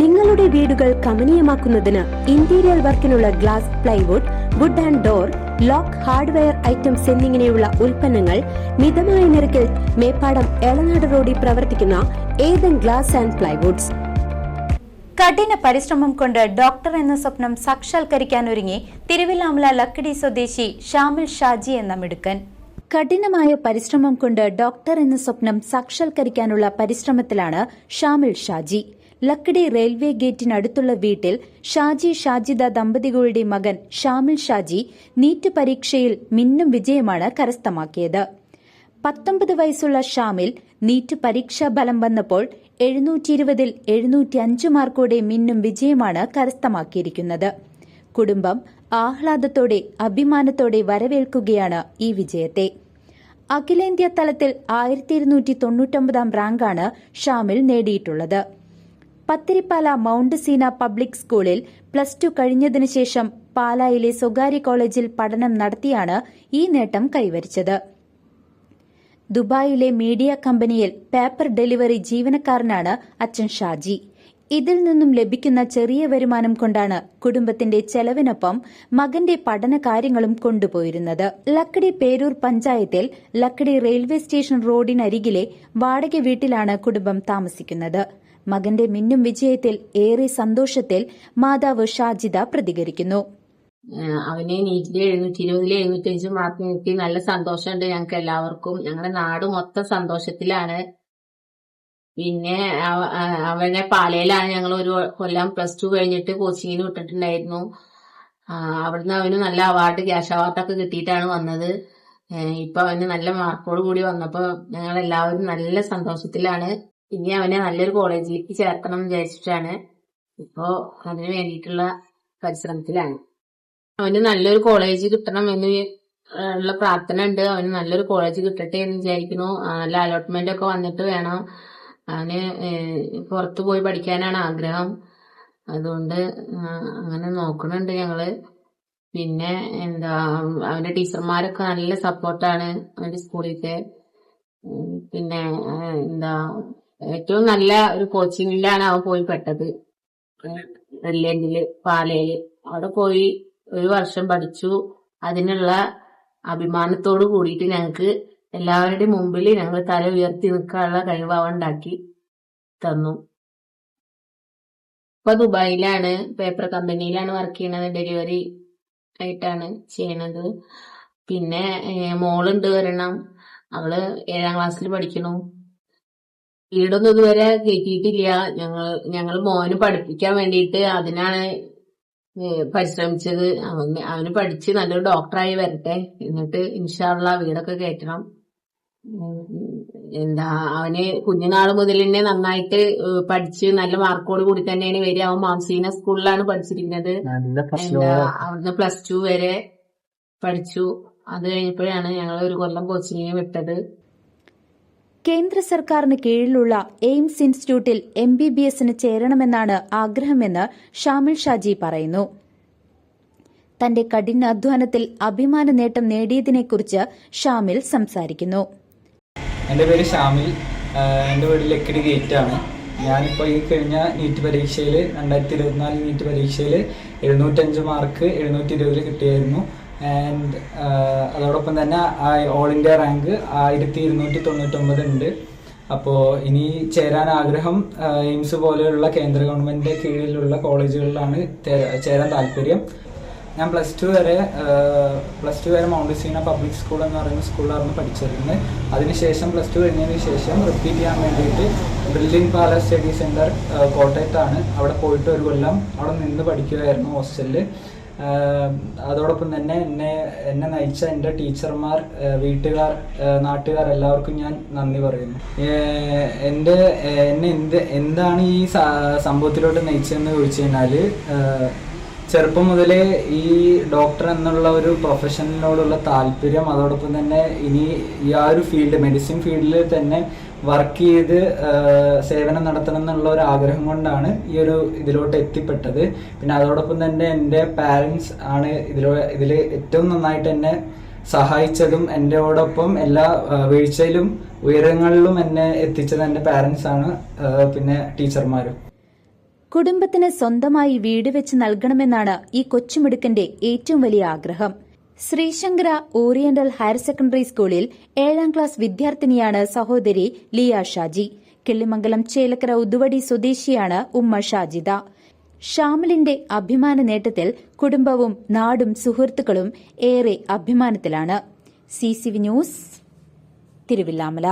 നിങ്ങളുടെ വീടുകൾ കമനീയമാക്കുന്നതിന് interior വർക്കിനുള്ള glass plywood wood and door lock hardware items എന്നിങ്ങനെയുള്ള ഉൽപ്പന്നങ്ങൾ മിതമായ നിരക്കിൽ മേപ്പാടം എളനാട് റോഡിൽ പ്രവർത്തിക്കുന്ന ഏതൻ ഗ്ലാസ് ആൻഡ് പ്ലൈവുഡ്സ് കഠിന പരിശ്രമം കൊണ്ട് ഡോക്ടർ എന്ന സ്വപ്നം സാക്ഷാത്കരിക്കാൻ ഒരുങ്ങി തിരുവില്ലാമല ലക്കിടി സ്വദേശി ഷാമിൽ ഷാജി എന്ന മിടുക്കൻ. കഠിനമായ പരിശ്രമം കൊണ്ട് ഡോക്ടർ എന്ന സ്വപ്നം സാക്ഷാത്കരിക്കാനുള്ള പരിശ്രമത്തിലാണ് ഷാമിൽ ഷാജി. ലക്കിടി റെയിൽവേ ഗേറ്റിനടുത്തുള്ള വീട്ടിൽ ഷാജി ഷാജിദ ദമ്പതികളുടെ മകൻ ഷാമിൽ ഷാജി നീറ്റ് പരീക്ഷയിൽ മിന്നും വിജയമാണ് കരസ്ഥമാക്കിയത്. പത്തൊമ്പത് വയസ്സുള്ള ഷാമിൽ നീറ്റ് പരീക്ഷാ ഫലം വന്നപ്പോൾ എഴുന്നൂറ്റി ഇരുപതിൽ എഴുന്നൂറ്റി അഞ്ച് മാർക്കോടെ മിന്നും വിജയമാണ് കരസ്ഥമാക്കിയിരിക്കുന്നത്. കുടുംബം ആഹ്ലാദത്തോടെ അഭിമാനത്തോടെ വരവേൽക്കുകയാണ് ഈ വിജയത്തെ. അഖിലേന്ത്യാ തലത്തിൽ ആയിരത്തി ഇരുന്നൂറ്റി തൊണ്ണൂറ്റൊമ്പതാം റാങ്കാണ് ഷാമിൽ നേടിയിട്ടുള്ളത്. പത്തിരിപ്പാല മൌണ്ട് സീന പബ്ലിക് സ്കൂളിൽ പ്ലസ് ടു കഴിഞ്ഞതിനു ശേഷം പാലായിലെ സ്വകാര്യ കോളേജിൽ പഠനം നടത്തിയാണ് ഈ നേട്ടം കൈവരിച്ചത്. ദുബായിലെ മീഡിയ കമ്പനിയിൽ പേപ്പർ ഡെലിവറി ജീവനക്കാരനാണ് അച്ഛൻ ഷാജി. ഇതിൽ നിന്നും ലഭിക്കുന്ന ചെറിയ വരുമാനം കൊണ്ടാണ് കുടുംബത്തിന്റെ ചെലവിനൊപ്പം മകന്റെ പഠന കാര്യങ്ങളും കൊണ്ടുപോയിരുന്നത്. ലക്കടി പേരൂർ പഞ്ചായത്തിൽ ലക്കടി റെയിൽവേ സ്റ്റേഷൻ റോഡിനരികിലെ വാടക വീട്ടിലാണ് കുടുംബം താമസിക്കുന്നത്. മകന്റെ മിന്നും വിജയത്തിൽ ഏറെ സന്തോഷത്തിൽ മാതാവ് ഷാജിദ പ്രതികരിക്കുന്നു. അവനെ നീറ്റിലെ എഴുന്നൂറ്റി ഇരുപതിലെ എഴുന്നൂറ്റി അഞ്ചും മാർക്ക് കിട്ടി നല്ല സന്തോഷമുണ്ട് ഞങ്ങൾക്ക് എല്ലാവർക്കും. ഞങ്ങളുടെ നാട് മൊത്തം സന്തോഷത്തിലാണ്. പിന്നെ അവനെ പാലയിലാണ് ഞങ്ങൾ ഒരു കൊല്ലം പ്ലസ് ടു കഴിഞ്ഞിട്ട് കോച്ചിങ്ങിന് വിട്ടിട്ടുണ്ടായിരുന്നു. അവിടുന്ന് അവന് നല്ല അവാർഡ് ക്യാഷ് അവാർഡൊക്കെ കിട്ടിയിട്ടാണ് വന്നത്. ഇപ്പൊ അവന് നല്ല മാർക്കോട് കൂടി വന്നപ്പോ ഞങ്ങൾ എല്ലാവരും നല്ല സന്തോഷത്തിലാണ്. ഇനി അവനെ നല്ലൊരു കോളേജിലേക്ക് ചേർക്കണം എന്ന് വിചാരിച്ചിട്ടാണ് ഇപ്പോ അതിന് വേണ്ടിയിട്ടുള്ള പരിശ്രമത്തിലാണ്. അവന് നല്ലൊരു കോളേജ് കിട്ടണം എന്ന് ഉള്ള പ്രാർത്ഥന ഉണ്ട്. അവന് നല്ലൊരു കോളേജ് കിട്ടട്ടെ എന്ന് വിചാരിക്കുന്നു. നല്ല അലോട്ട്മെന്റ് ഒക്കെ വന്നിട്ട് വേണം. അവന് പുറത്തു പോയി പഠിക്കാനാണ് ആഗ്രഹം. അതുകൊണ്ട് അങ്ങനെ നോക്കുന്നുണ്ട് ഞങ്ങൾ. പിന്നെ എന്താ അവന്റെ ടീച്ചർമാരൊക്കെ നല്ല സപ്പോർട്ടാണ് അവന്റെ സ്കൂളിലത്തെ. പിന്നെ എന്താ ഏറ്റവും നല്ല ഒരു കോച്ചിങ്ങിലാണ് അവൻ പോയി പെട്ടത്. നെല്ലേണ്ടിൽ പാലയിൽ അവിടെ പോയി ഒരു വർഷം പഠിച്ചു. അതിനുള്ള അഭിമാനത്തോട് കൂടിയിട്ട് ഞങ്ങൾക്ക് എല്ലാവരുടെയും മുമ്പിൽ ഞങ്ങൾ തല ഉയർത്തി നിൽക്കാനുള്ള കഴിവ് അവൻ ഉണ്ടാക്കി തന്നു. ഇപ്പൊ ദുബായിലാണ് പേപ്പർ കമ്പനിയിലാണ് വർക്ക് ചെയ്യണത് ഡെലിവറി ആയിട്ടാണ് ചെയ്യണത്. പിന്നെ മോളുണ്ട് വരണം അവൾ ഏഴാം ക്ലാസ്സിൽ പഠിക്കണു വീടൊന്നും ഇതുവരെ കയറ്റിയിട്ടില്ല ഞങ്ങൾ ഞങ്ങൾ മോന് പഠിപ്പിക്കാൻ വേണ്ടിയിട്ട് അതിനാണ് പരിശ്രമിച്ചത്. അവന് അവന് പഠിച്ച് നല്ലൊരു ഡോക്ടറായി വരട്ടെ. എന്നിട്ട് ഇൻഷാള്ള വീടൊക്കെ കയറ്റണം. എന്താ അവന് കുഞ്ഞുനാൾ മുതൽ തന്നെ നന്നായിട്ട് പഠിച്ച് നല്ല മാർക്കോട് കൂടി തന്നെയാണ് വരിക. അവൻ മാംസീന സ്കൂളിലാണ് പഠിച്ചിരിക്കുന്നത്. അവിടുന്ന് പ്ലസ് ടു വരെ പഠിച്ചു. അത് കഴിഞ്ഞപ്പോഴാണ് ഞങ്ങൾ ഒരു കൊല്ലം കോച്ചിങ്ങിന് വിട്ടത്. കേന്ദ്ര സർക്കാരിന് കീഴിലുള്ള എയിംസ് ഇൻസ്റ്റിറ്റ്യൂട്ടിൽ എം ബി ബി എസിന് ചേരണമെന്നാണ് ആഗ്രഹമെന്ന് ഷാമിൽ ഷാജി പറയുന്നു. തന്റെ കഠിനാധ്വാനത്തിൽ അഭിമാന നേട്ടം നേടിയതിനെക്കുറിച്ച് ഷാമിൽ സംസാരിക്കുന്നു. എന്റെ പേര് ഷാമിൽ. എന്റെ വീട് ലക്കിടി ഗേറ്റ് ആണ്. ഞാനിപ്പോൾ ഈ കഴിഞ്ഞ നീറ്റ് പരീക്ഷയിൽ രണ്ടായിരത്തി ഇരുപത്തിനാല് നീറ്റ് പരീക്ഷയിൽ എഴുന്നൂറ്റഞ്ച് മാർക്ക് എഴുന്നൂറ്റി ഇരുപതിൽ കിട്ടിയായിരുന്നു. ആൻഡ് അതോടൊപ്പം തന്നെ ഓൾ ഇന്ത്യ റാങ്ക് ആയിരത്തി ഇരുന്നൂറ്റി തൊണ്ണൂറ്റൊമ്പത് ഉണ്ട്. അപ്പോൾ ഇനി ചേരാൻ ആഗ്രഹം എയിംസ് പോലെയുള്ള കേന്ദ്ര ഗവൺമെന്റ് കീഴിലുള്ള കോളേജുകളിലാണ് ചേരാൻ താല്പര്യം. ഞാൻ പ്ലസ് ടു വരെ പ്ലസ് ടു വരെ മൗണ്ട് സീന പബ്ലിക് സ്കൂൾ എന്ന് പറയുന്ന സ്കൂളിലായിരുന്നു പഠിച്ചിരുന്നത്. അതിനുശേഷം പ്ലസ് ടു കഴിഞ്ഞതിന് ശേഷം റിപ്പീറ്റ് ചെയ്യാൻ വേണ്ടിയിട്ട് ബ്രില്ലിൻ പാലസ് സ്റ്റഡി സെന്റർ കോട്ടയത്താണ്. അവിടെ പോയിട്ട് ഒരു കൊല്ലം അവിടെ നിന്ന് പഠിക്കുകയായിരുന്നു ഹോസ്റ്റലിൽ അതോടൊപ്പം തന്നെ എന്നെ എന്നെ നയിച്ച എന്റെ ടീച്ചർമാർ വീട്ടുകാർ നാട്ടുകാർ എല്ലാവർക്കും ഞാൻ നന്ദി പറയുന്നു. എന്റെ എന്നെ എന്ത് എന്താണ് ഈ സംഭവത്തിലോട്ട് നയിച്ചതെന്ന് ചോദിച്ചു കഴിഞ്ഞാൽ ചെറുപ്പം മുതലേ ഈ ഡോക്ടർ എന്നുള്ള ഒരു പ്രൊഫഷനിനോടുള്ള താല്പര്യം അതോടൊപ്പം തന്നെ ഇനി ഈ ആ ഒരു ഫീൽഡ് മെഡിസിൻ ഫീൽഡിൽ തന്നെ വർക്ക് ചെയ്ത് സേവനം നടത്തണം എന്നുള്ള ഒരു ആഗ്രഹം കൊണ്ടാണ് ഈ ഒരു ഇതിലോട്ട് എത്തിപ്പെട്ടത്. പിന്നെ അതോടൊപ്പം തന്നെ എന്റെ പാരൻസ് ആണ് ഇതിലോ ഇതിൽ ഏറ്റവും നന്നായിട്ട് എന്നെ സഹായിച്ചതും എന്റെയോടൊപ്പം എല്ലാ വീഴ്ചയിലും ഉയരങ്ങളിലും എന്നെ എത്തിച്ചത് എന്റെ പാരൻസ് ആണ് പിന്നെ ടീച്ചർമാരും. കുടുംബത്തിന് സ്വന്തമായി വീട് വെച്ച് നൽകണമെന്നാണ് ഈ കൊച്ചുമിടുക്കന്റെ ഏറ്റവും വലിയ ആഗ്രഹം. ശ്രീശങ്കര ഓറിയന്റൽ ഹയർ സെക്കൻഡറി സ്കൂളിൽ ഏഴാം ക്ലാസ് വിദ്യാർത്ഥിനിയാണ് സഹോദരി ലിയ ഷാജി. കിള്ളിമംഗലം ചേലക്കര ഉതുവടി സ്വദേശിയാണ് ഉമ്മ ഷാജിദ. ഷാമിലിന്റെ അഭിമാന നേട്ടത്തിൽ കുടുംബവും നാടും സുഹൃത്തുക്കളും ഏറെ അഭിമാനത്തിലാണ്. C news Thiruvilwamala.